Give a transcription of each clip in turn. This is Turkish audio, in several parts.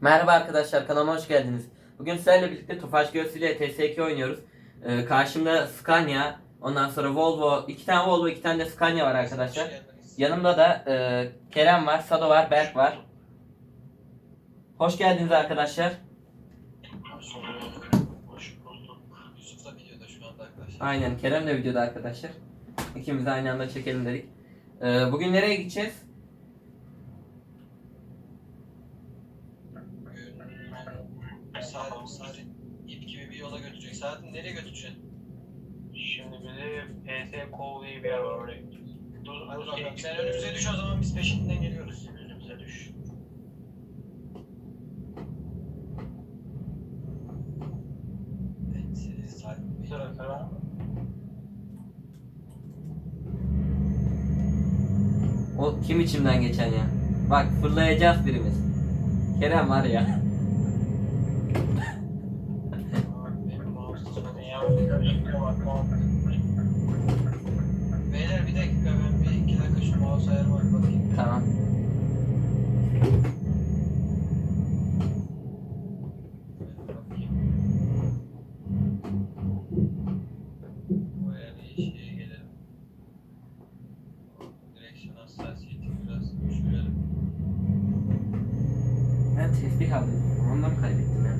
Merhaba arkadaşlar kanalıma hoş geldiniz. Bugün sizlerle birlikte Tofaş Göğsü ile TS2 oynuyoruz. Ee, karşımda Scania, ondan sonra Volvo, iki tane Volvo, iki tane de Scania var arkadaşlar. Yanımda da e, Kerem var, Sado var, Berk var. Hoş geldiniz arkadaşlar. Hoş bulduk. Hoş bulduk. Yusuf da videoda şu anda arkadaşlar. Aynen Kerem de videoda arkadaşlar. İkimiz aynı anda çekelim dedik. Ee, bugün nereye gideceğiz? Bugün saat, saat ip gibi bir yola götürecek. Saatin nereye götüreceksin? Şimdi bizi PS diye bir yer var oraya. Dur, Hadi dur, bakalım. Sen önümüze düş o zaman biz peşinden geliyoruz. Önümüze düş. Evet, e, saat Sıra sıra. O kim içimden geçen ya? Bak fırlayacağız birimiz. Kerem var ya. benim mouse tutmadı. Dünya karışıklığa bak. Beyler bir dakika ben bir iki dakika şu mouse ayarıma bakayım. Tamam. Bakayım. Buraya bir şeye gelelim. Direksiyon hassasiyeti biraz düşürelim. Ben tesbih aldım. Ondan mı kaybettim ya?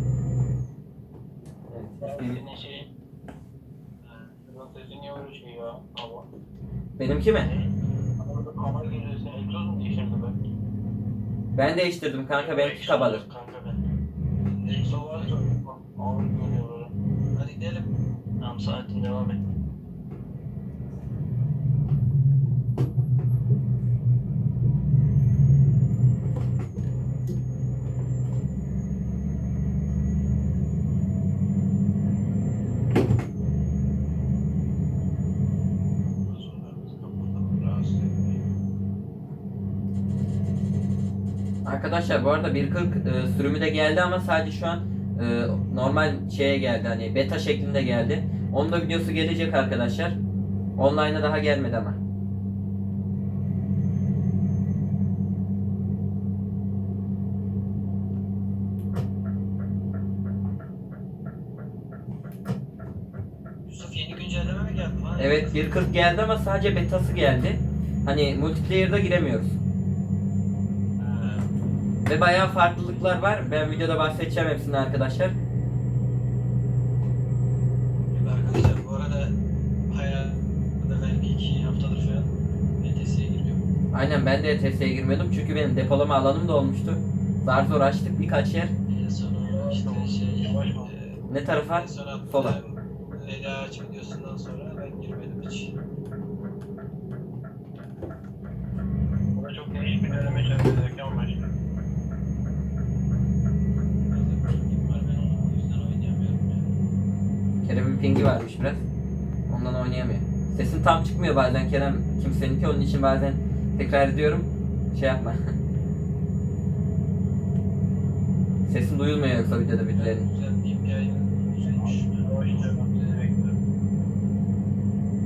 Evet, tesbih- Senin şey... Şuradan sesi niye öyle şey ya? Hava. Benimki mi? Orada kamera geliyor sen egzoz mu değiştirdin be? Ben değiştirdim kanka benimki kabadır. Kanka ben. Hadi gidelim. Tamam saatin devam et. Arkadaşlar bu arada 1.40 e, sürümü de geldi ama sadece şu an e, normal şeye geldi hani beta şeklinde geldi. Onun da videosu gelecek arkadaşlar. Online'a daha gelmedi ama. Yusuf yeni güncelleme mi geldi? Evet 1.40 geldi ama sadece betası geldi. Hani multiplayer'da giremiyoruz. Ve bayağı farklılıklar var. Ben videoda bahsedeceğim hepsinden arkadaşlar. Yok arkadaşlar bu arada hayatımda belki iki haftadır falan ETS'ye giriyorum. Aynen ben de ETS'ye girmiyordum çünkü benim depolama alanım da olmuştu. Zar zor açtık birkaç yer. En son işte şey... Yavaş e, Ne tarafa? En son attığım Sola. Leyla Ağaç videosundan sonra ben girmedim hiç. Burada çok değişik bir deneme çevirdik ama işte. Biraz da pingim var ben onu o yüzden oynayamıyorum ya. Kerem'in pingi varmış biraz. Ondan oynayamıyor. Sesin tam çıkmıyor bazen Kerem kimseninki onun için bazen tekrar ediyorum. Şey yapma. Sesin duyulmuyor yoksa videoda birilerinin.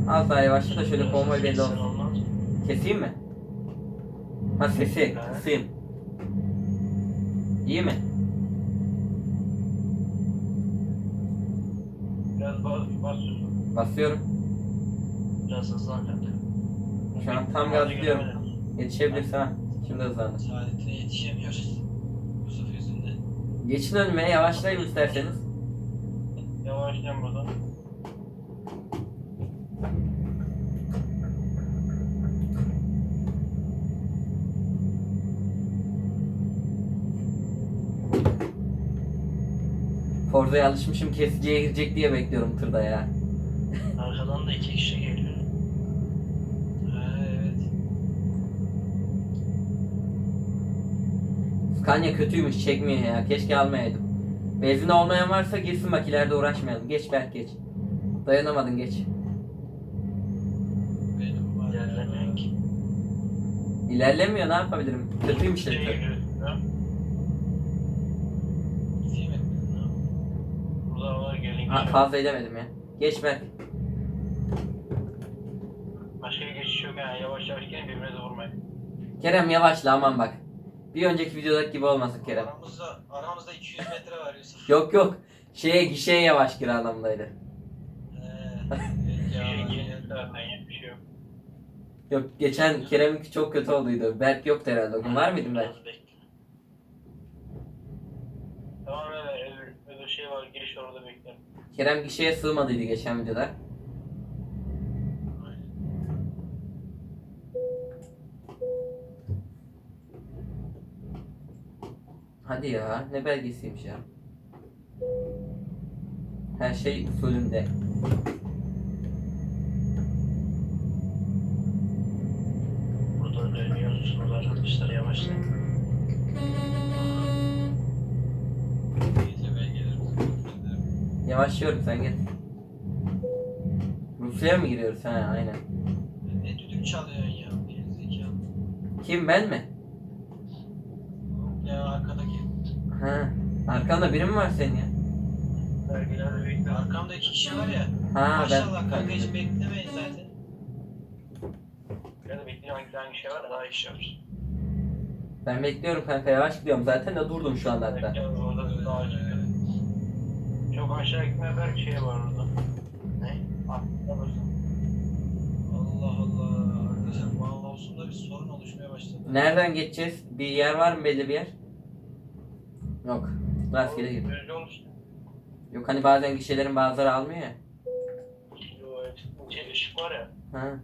Az daha yavaşla da şöyle konvoy belli olsun. Keseyim mi? Ha sesi kısayım. İyi mi? Bas, bas. Basıyorum. Biraz hızlan kanka. Şu an tam gaz gidiyorum. Yetişebilirsin ha. Şimdi hızlandı. Saadetine yetişemiyoruz. Yusuf yüzünden. Geçin önüme yavaşlayın isterseniz. Yavaşlayalım buradan. Forza'ya alışmışım kesiciye girecek diye bekliyorum tırda ya. Arkadan da iki kişi geliyor. Evet. Scania kötüymüş çekmiyor ya. Keşke almayaydım. Benzin olmayan varsa girsin bak ileride uğraşmayalım. Geç Berk geç. Dayanamadın geç. Benim var. Ki. İlerlemiyor ne yapabilirim? Kötüymüş Şey de. geliyor. ya. Gideyim mi? Ne yapayım? Burada var gelin. Ha, fazla edemedim ya. Geç Berk. Başka bir geçiş yok yani yavaş yavaş gelin birbirinize vurmayın. Kerem yavaşla aman bak. Bir önceki videodaki gibi olmasın Kerem. Aramızda, aramızda 200 metre var Yusuf. Yok yok. Şeye gişeye yavaş gir anlamındaydı. Ee, ya. Zaten şey yok. Yok geçen Kerem'inki çok kötü olduydu. Berk yoktu herhalde. O gün var mıydın Berk? Tamam evet öbür, öbür şey var giriş orada bekle. Kerem gişeye sığmadıydı geçen videoda. Hadi ya ne belgesiymiş ya. Her şey usulünde. Burada dönüyoruz. Burada arkadaşlar yavaşlayın. Yavaşlıyorum sen gel. Rusya'ya mı giriyoruz? Ha aynen. Ne düdük çalıyorsun ya? Gerizekalı. Kim ben mi? Ya arkadaki. Ha. Arkanda biri mi var senin ya? Vergiler de bekle. Arkamda iki kişi var ya. Ha Maşallah ben. kanka hiç beklemeyin zaten. Bekleyin hangi hangi şey var da daha şey var. Ben bekliyorum kanka yavaş gidiyorum zaten de durdum şu anda hatta. Bekle orada daha iyi. Çok aşağı gitmeye belki şey var orada. Ne? Allah Allah. Arkadaşlar mouse'umda bir sorun oluşmaya başladı. Nereden geçeceğiz? Bir yer var mı belli bir yer? Yok. Rastgele işte. Yok hani bazen kişilerin bazıları almıyor ya. Yo, şey, ışık var ya. Ha.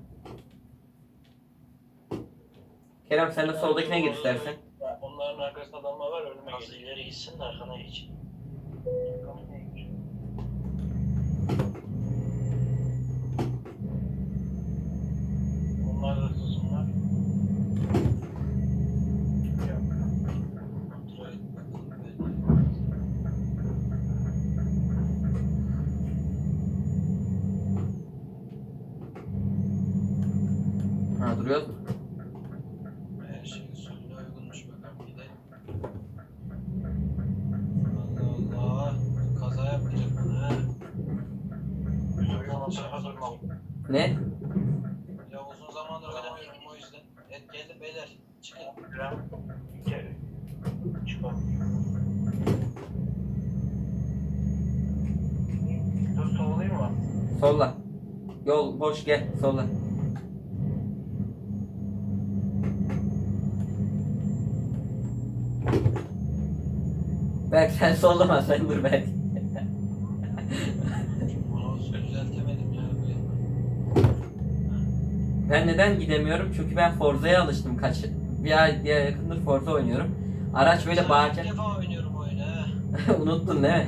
Kerem sen de soldakine gir istersen. Onların arkasında adamlar var önüme geliyor. ileri gitsin de arkana geç. Onlar da hızlılar. Yok. Kontrol et bakalım. Ha duruyoruz mu? Her şey usulüne uygunmuş bakalım. Allah Allah. Kaza yapmayacak bana ha. Ne? Dur soğulayım mı? Solla. Yol boş gel solla. Berk sen sollama sen dur Berk. Ben neden gidemiyorum? Çünkü ben Forza'ya alıştım kaç bir ay diye yakındır Forza oynuyorum. Araç böyle bağıracak. İlk defa oynuyorum oyunu. Unuttun değil mi?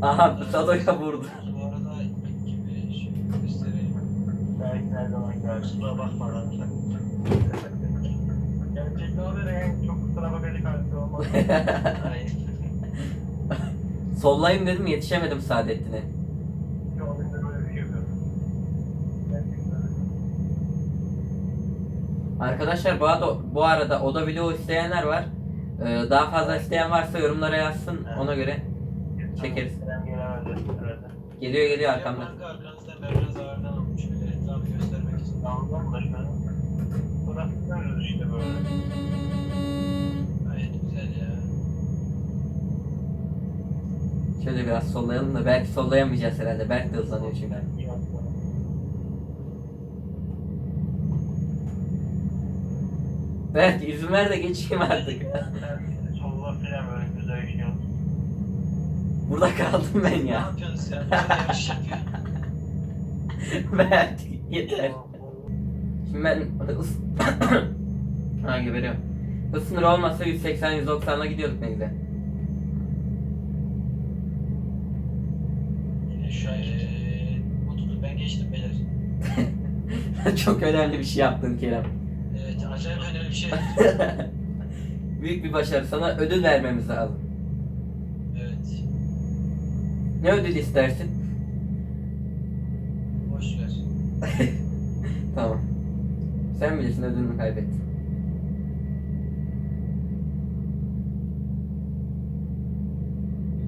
Aha Sado'ya vurdu. Bu arada gibi şey göstereyim. Belki her zaman gelsin. Kusura bakma aranızda. Gerçekten o da en çok kusura bakacak halde olmaz. Hayır. Sollayayım dedim yetişemedim Saadettin'e. Şu oyunda böyle bir şey yapıyorum. Gerçekten öyle. Arkadaşlar bu arada, bu arada oda video isteyenler var. Ee, daha fazla isteyen varsa yorumlara yazsın ona göre. Çekeriz. Geliyor geliyor arkamda. Şöyle biraz sollayalım da belki sollayamayacağız herhalde. Berk de hızlanıyor çünkü. Berk izin ver de geçeyim artık. Solla filan böyle güzel bir şey. Burada kaldım ben Ne ya. yapıyorsun sen? Yapıyor. Berk yeter. Şimdi ben ha geberiyorum. Hız sınırı olmasa 180-190'la gidiyorduk ne güzel. Yine eee, Utku ben geçtim beyler. Çok önemli bir şey yaptın Kerem. Acayip önemli bir şey. Büyük bir başarı. Sana ödül vermemiz lazım. Evet. Ne ödül istersin? Boş ver. Tamam. Sen bilirsin ödülünü kaybettin.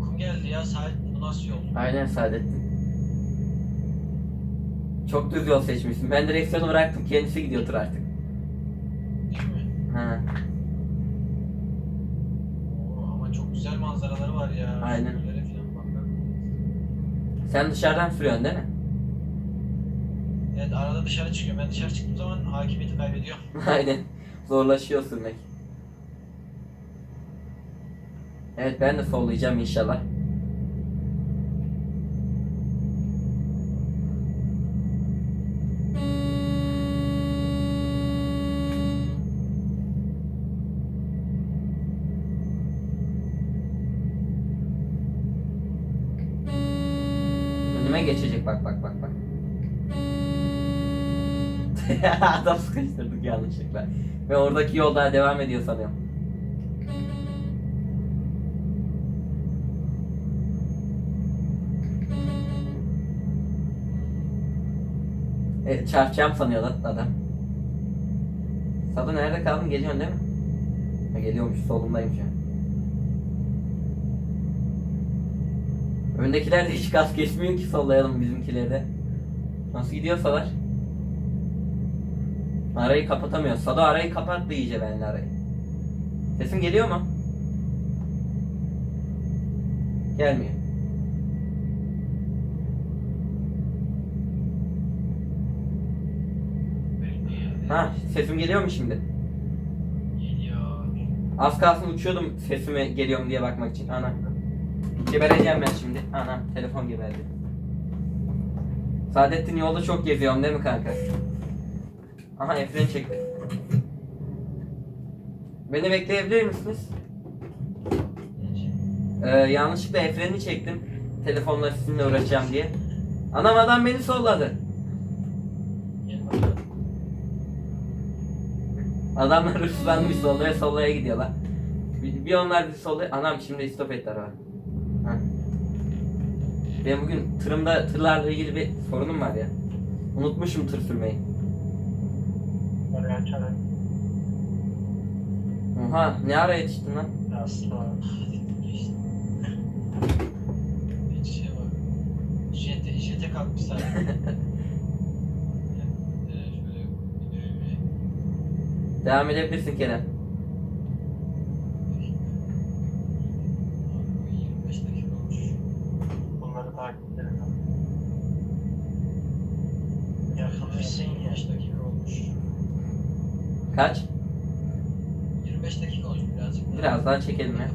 Uykum geldi ya saat bu nasıl yol? Aynen Saadettin. Çok düz yol seçmişsin. Ben direksiyonu bıraktım. Kendisi gidiyordur artık. Değil mi? Ha. manzaraları var ya. Aynen. Şöyle falan bak. Sen dışarıdan sürüyorsun değil mi? Evet arada dışarı çıkıyorum. Ben dışarı çıktığım zaman hakimiyeti kaybediyorum. Aynen. Zorlaşıyor sürmek. Evet ben de sollayacağım inşallah. Adam sıkıştırdık yanlışlıkla. Ve oradaki yol devam ediyor sanıyorum. E, çarpacağım sanıyor lan adam. Sado nerede kaldın? Geliyorsun değil mi? Ha, geliyormuş solundayım şu an. Öndekiler de hiç gaz kesmiyor ki sollayalım bizimkileri de. Nasıl gidiyorsalar. Arayı kapatamıyor. Sado arayı kapattı iyice benimle arayı. Sesim geliyor mu? Gelmiyor. Ha sesim geliyor mu şimdi? Geliyor. Az kalsın uçuyordum sesime geliyorum diye bakmak için. Ana. Gebereceğim ben şimdi. Ana telefon geberdi. Saadettin yolda çok geziyorum değil mi kanka? Aha Efren çekti. Beni bekleyebilir misiniz? Ee, yanlışlıkla Efren'i çektim. Telefonla sizinle uğraşacağım diye. Anam adam beni solladı. Adamlar hırslanmış sollaya sollaya gidiyorlar. Bir, bir onlar bir sollaya... Anam şimdi stop etti araba. Ben bugün tırımda tırlarla ilgili bir sorunum var ya. Unutmuşum tır sürmeyi. Oraya çare. Oha ne ara yetiştin lan? Asla. Hiç şey bak. Jete, jete kalkmış zaten. Devam edebilirsin Kerem. 25 dakika olmuş. Bunları takip edelim. Yakınmışsın ya. 25 dakika olmuş. Kaç? 25 dakika olmuş birazcık daha. Biraz daha çekelim ya.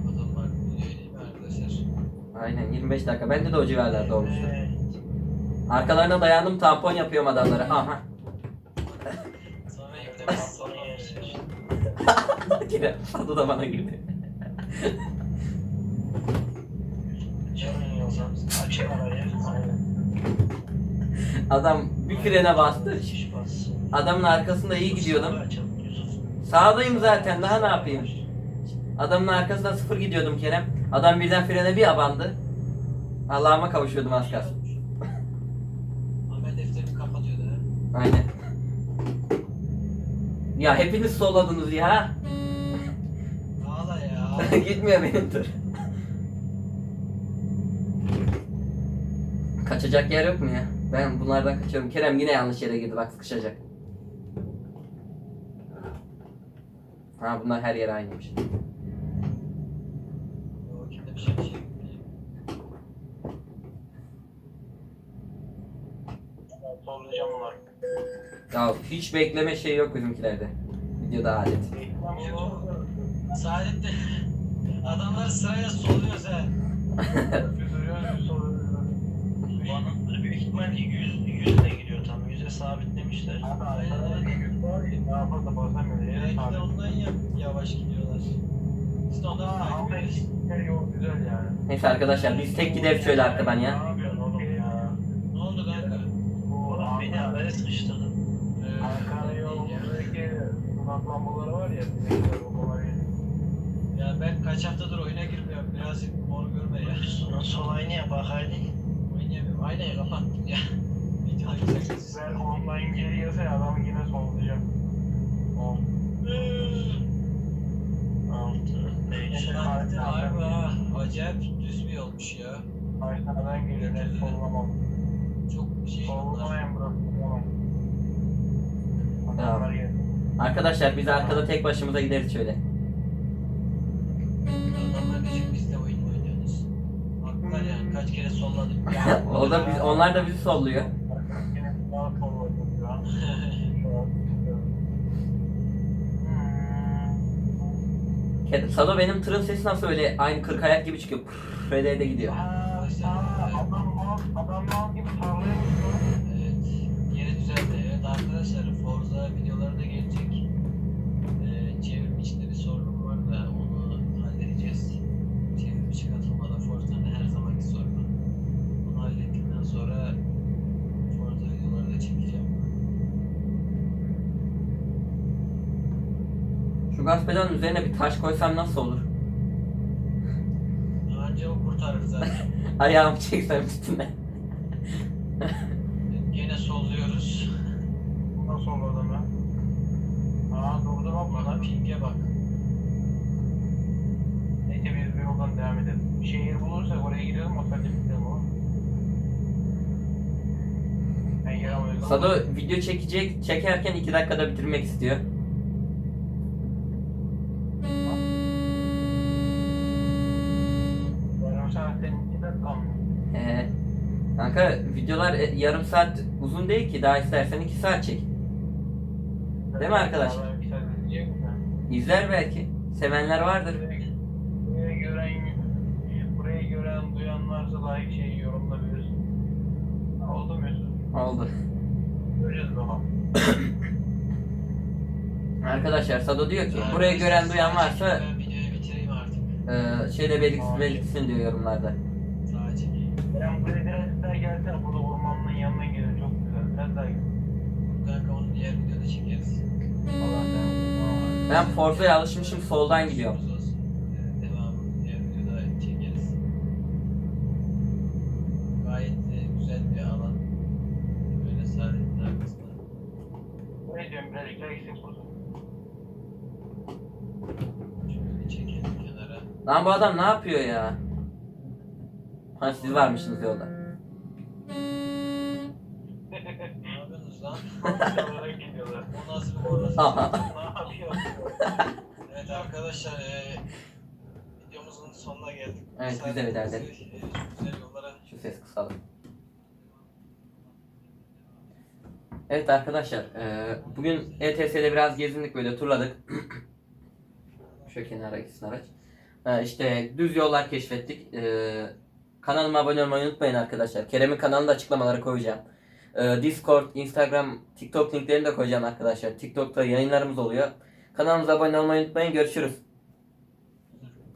Aynen 25 dakika. Bende de o civarlarda olmuştu. Arkalarına dayandım tampon yapıyorum adamlara. Aha. Kerem adı da bana girdi. Adam bir frene bastı. Adamın arkasında iyi gidiyordum. Sağdayım zaten daha ne yapayım? Adamın arkasında sıfır gidiyordum Kerem. Adam birden frene bir abandı. Allah'ıma kavuşuyordum az kalsın. Amel defterini kapatıyordu ha. Aynen. Ya hepiniz solladınız ya. Ağla ya. Gitmiyor benim tur. Kaçacak yer yok mu ya? Ben bunlardan kaçıyorum. Kerem yine yanlış yere girdi bak sıkışacak. Ha bunlar her yere aynıymış. Yok kimde bir şey bir şey. Sollayacağım bunları. Ya hiç bekleme şey yok bizimkilerde. Videoda adet. Saadet'te adamlar sırayla soluyoruz. Bu anahtarı büyük ihtimalle 100, 100 ile gidiyor tam. 100'e sabitlemişler. Aynen, aynen. Daha fazla basamıyor. Yere Belki de sabit. ondan ya, yavaş gidiyorlar. Ondan takip güzel yani. Neyse arkadaşlar biz tek gidelim şöyle arkadan Ne ya. yapıyorsun oğlum ya? Ne oldu kanka? Oğlum beni habere sıkıştırdın. Ankara yolundaki uzak lambaları var ya. Ya ben kaç haftadır oyuna girmiyorum. Birazcık mor görme ya. Aynı yap bak haydi. Oynayamıyorum. Aynayı kapattım ya. Ben online geri gelse adamı yine sollayacağım. 10, 6, 5, Saadet'te harbi ha. Acayip düz bir yolmuş ya. Aşağıdan geliyor net sollamam. Çok şey. Sollamayın bırakın geldi. Arkadaşlar biz arkada tek başımıza gideriz şöyle. Adamlar diyecek biz de oyun birkaç kere solladım. Ya, o da biz, onlar da bizi solluyor. Yine daha. Hmm. Ke- Sado benim tırın sesi nasıl öyle aynı kırk ayak gibi çıkıyor. Pırr de gidiyor. Aa, aa, adam mal, adam mal gibi sallıyormuş lan. Evet, yeri düzeldi. Evet arkadaşlar, Forza videoları da gelecek. Ee, çevrim içinde bir sorunum var da onu halledeceğiz. Çevrim içi katılmada Forza'nın her zamanki sorunu. Onu hallettikten sonra Forza videoları da çekeceğim. Pedalının üzerine bir taş koysam nasıl olur? Anca o kurtarır zaten. Ayağımı çeksem üstüne. Gene solluyoruz. Nasıl oldu adam ya? Aa durdu bak Bana ping'e bak. Neyse biz bir yoldan devam edelim. Bir şehir bulursak oraya gidelim o sadece bitirelim o. Ben yer alıyorum. Sado video çekecek, çekerken 2 dakikada bitirmek istiyor. Kanka videolar e, yarım saat uzun değil ki daha istersen 2 saat çek. Değil mi arkadaşlar? Mi? İzler belki. Sevenler vardır. Buraya gören, buraya gören, duyan varsa şey yorumla bilirsin. Ha, Oldu mu Yusuf? Oldu. Göreceğiz. Arkadaşlar Sado diyor ki burayı gören duyan varsa Ben videoyu bitireyim artık. e, şeyde belirtsin, belirtsin diyor yorumlarda. Ben buraya gelsene. Burada ormanın yanından geliyor. Çok güzel. Biraz daha gel. Kanka onu diğer videoda çekeriz. Sen- Ben Forza'ya alışmışım soldan gidiyorum. Olsun. Devamını diğer videoda çekeriz. Gayet de güzel bir alan. Böyle saadetin arkasında. Ne diyorum birazcık daha gitsek burada. Şöyle çekelim kenara. Lan bu adam ne yapıyor ya? Ha siz varmışsınız yolda. Arkadaşlar ee, videomuzun sonuna geldik. Evet, veda edelim. ee, Güzel yollara Şu ses kısalım. Evet arkadaşlar, e, bugün ETS'de biraz gezindik böyle turladık. Şu kenara gitsin araç. E, işte düz yollar keşfettik. E, kanalıma abone olmayı unutmayın arkadaşlar. Kerem'in kanalını da açıklamalara koyacağım. E, Discord, Instagram, TikTok linklerini de koyacağım arkadaşlar. TikTok'ta yayınlarımız oluyor. Kanalımıza abone olmayı unutmayın. Görüşürüz.